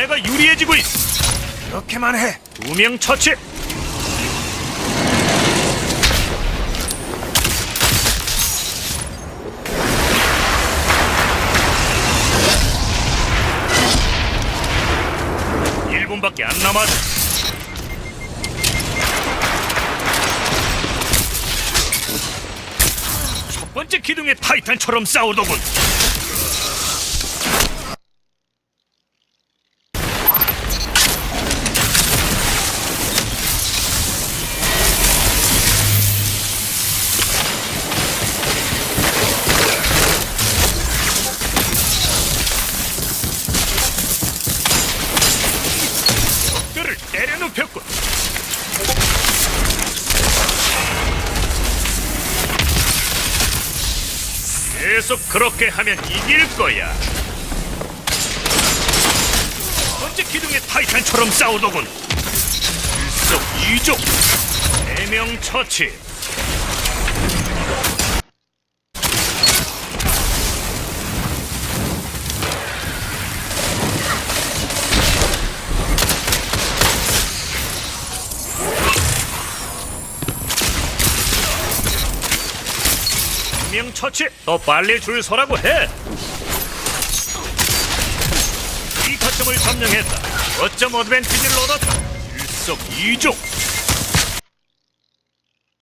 자네가 유리해지고 있어. 그렇게만 해. 두 명 처치. 일분밖에안 남았어. 첫 번째 기둥의 타이탄처럼 싸우더군. 적들을 때려눕혔군. 계속 그렇게 하면 이길 거야. 첫 번째 기둥의 타이탄처럼 싸우더군. 일석이조. 대명 처치. 대명 처치. 더 빨리 줄 서라고 해. 이 거점을 점령했다. 거점 어드밴티지를 얻었다. 일석이조.